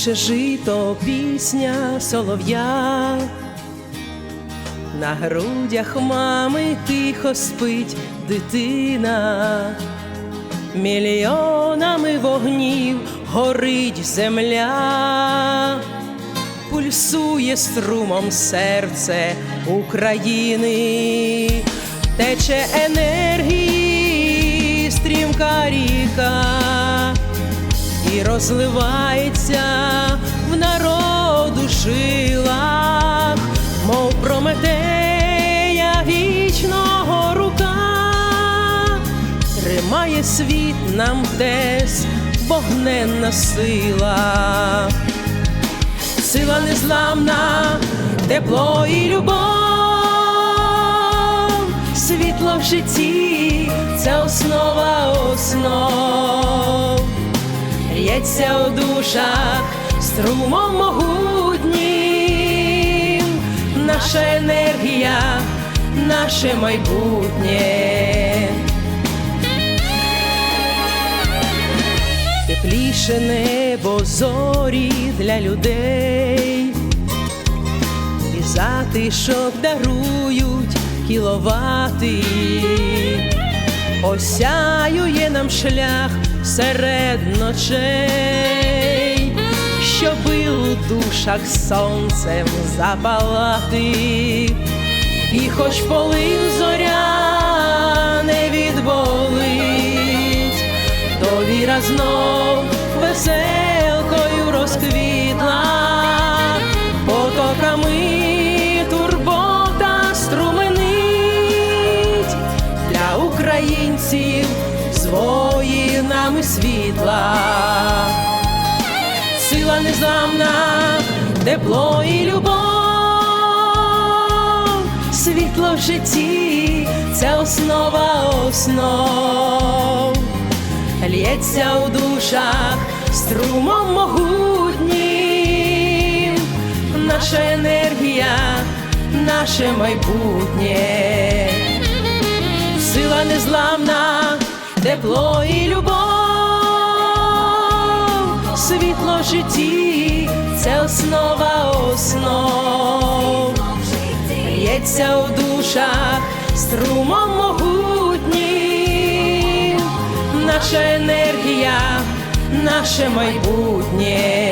Пише жито пісня солов'я, на грудях мами тихо спить дитина, мільйонами вогнів горить земля, пульсує струмом серце України, тече енергії стрімка ріка розливається в народу жилах, мов Прометея вічного рука, тримає світ нам тес, вогненна сила, сила незламна, тепло і любов, світло в житті лється у душах струмом могутнім, наша енергія, наше майбутнє. Тепліше небо зорі для людей, і затишок дарують кіловати осяює нам шлях серед ночей, щоби у душах сонцем запалати, і хоч полин зоря не відболить, то віра знов веселкою сила незламна, тепло і любов, світло в житті це основа основ, лється у душах струмом могутнім, наша енергія, наше майбутнє. Сила незламна, тепло і любов, світло в житті це основа основ, лється у душах струмом могутнім, наша енергія, наше майбутнє.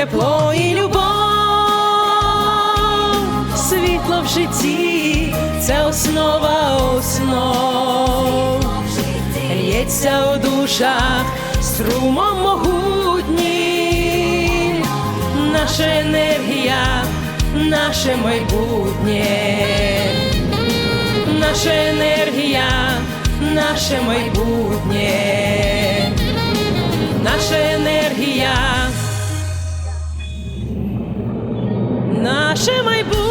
Тепло і любов, світло в житті це основа основ, лється у душах струмом могутнім, наша енергія, наше майбутнє, наша енергія, наше майбутнє. Наша енергія, наше майбутнє.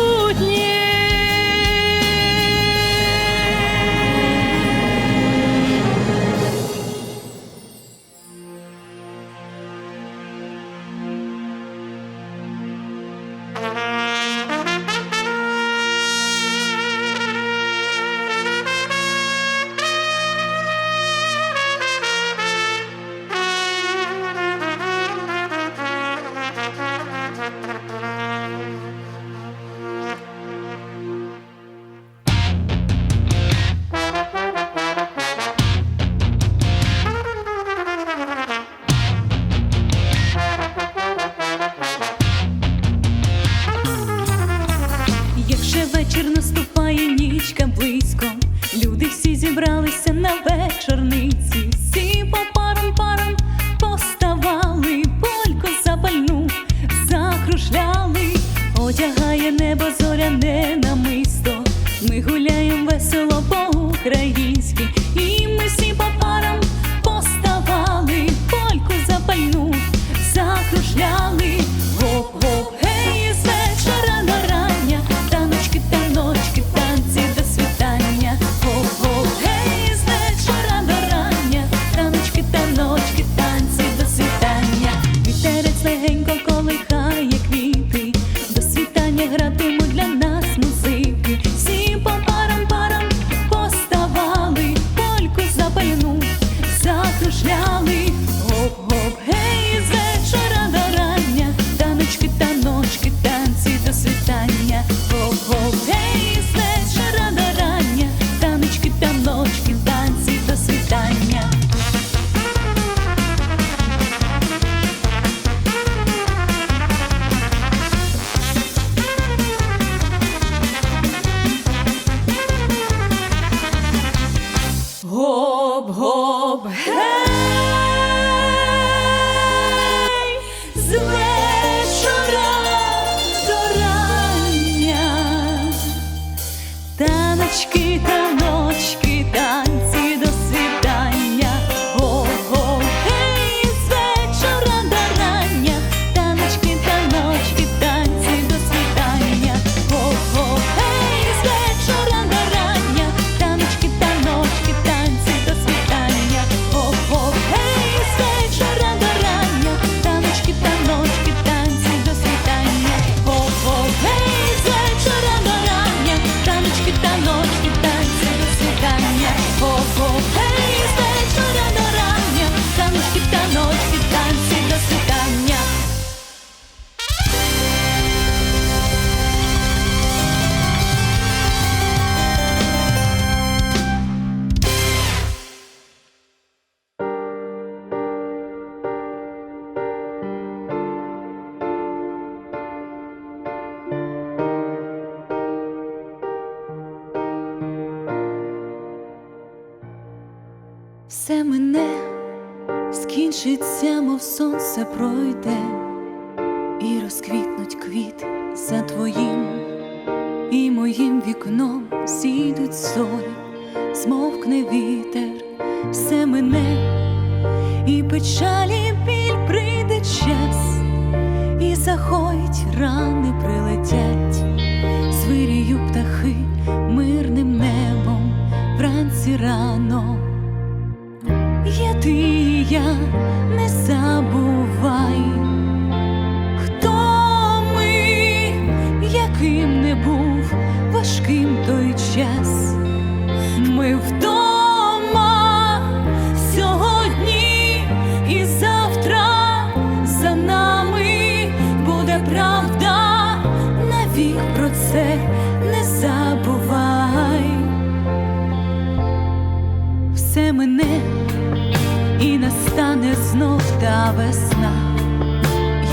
Ми гуляємо весело по-українськи, і сонце пройде, і розквітнуть квіти за твоїм і моїм вікном зійдуть зорі, змовкне вітер, все мене, і печалі біль прийде час, і заходять рани прилетять, звирію птахи мирним небом вранці рано. Є ти і я, не забувай, хто ми, яким не був важким той час. Ми вдома сьогодні і завтра за нами буде правда, навік про це не забувай. Все мене і настане знов та весна,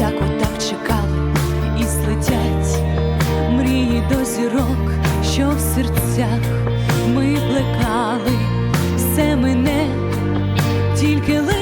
як отак чекали і злетять мрії до зірок, що в серцях ми плекали, все мене, тільки лиш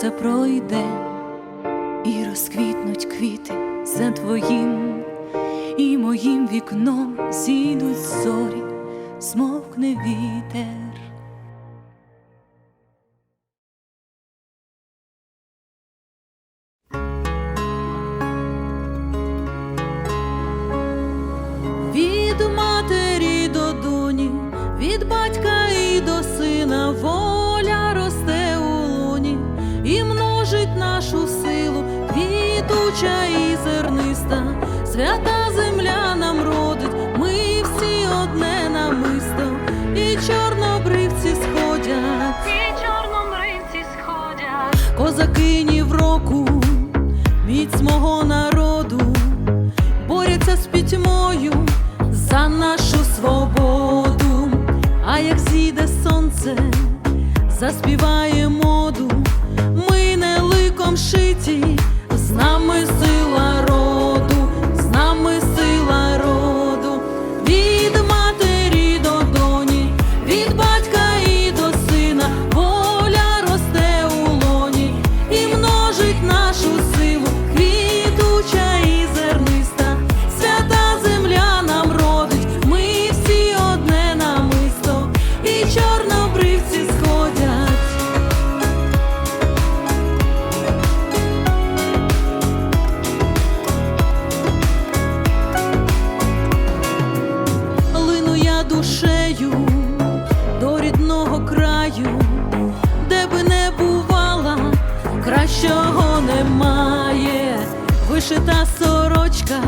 сонце пройде, і розквітнуть квіти за твоїм і моїм вікном зійдуть зорі, змовкне вітер. Квітуча і зерниста, свята земля нам родить, ми всі одне намисто, і чорнобривці сходять. І чорнобривці сходять. Козакині в року, міць мого народу, борються з пітьмою за нашу свободу. А як зійде сонце, заспіває моду, ми не ликом шиті, нами вишита сорочка,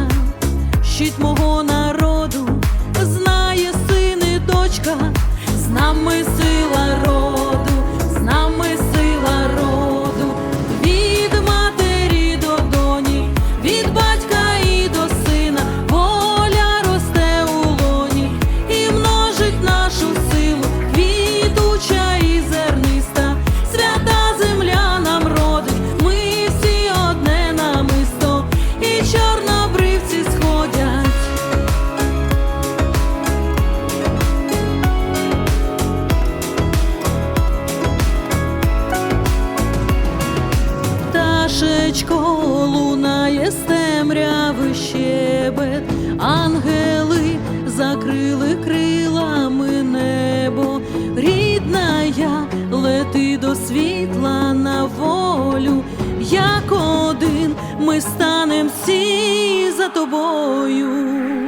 щить мого народу, знає син і дочка, з нами сила. тебе, ангели закрили крилами небо, рідна я, лети до світла на волю, як один ми станемо всі за тобою.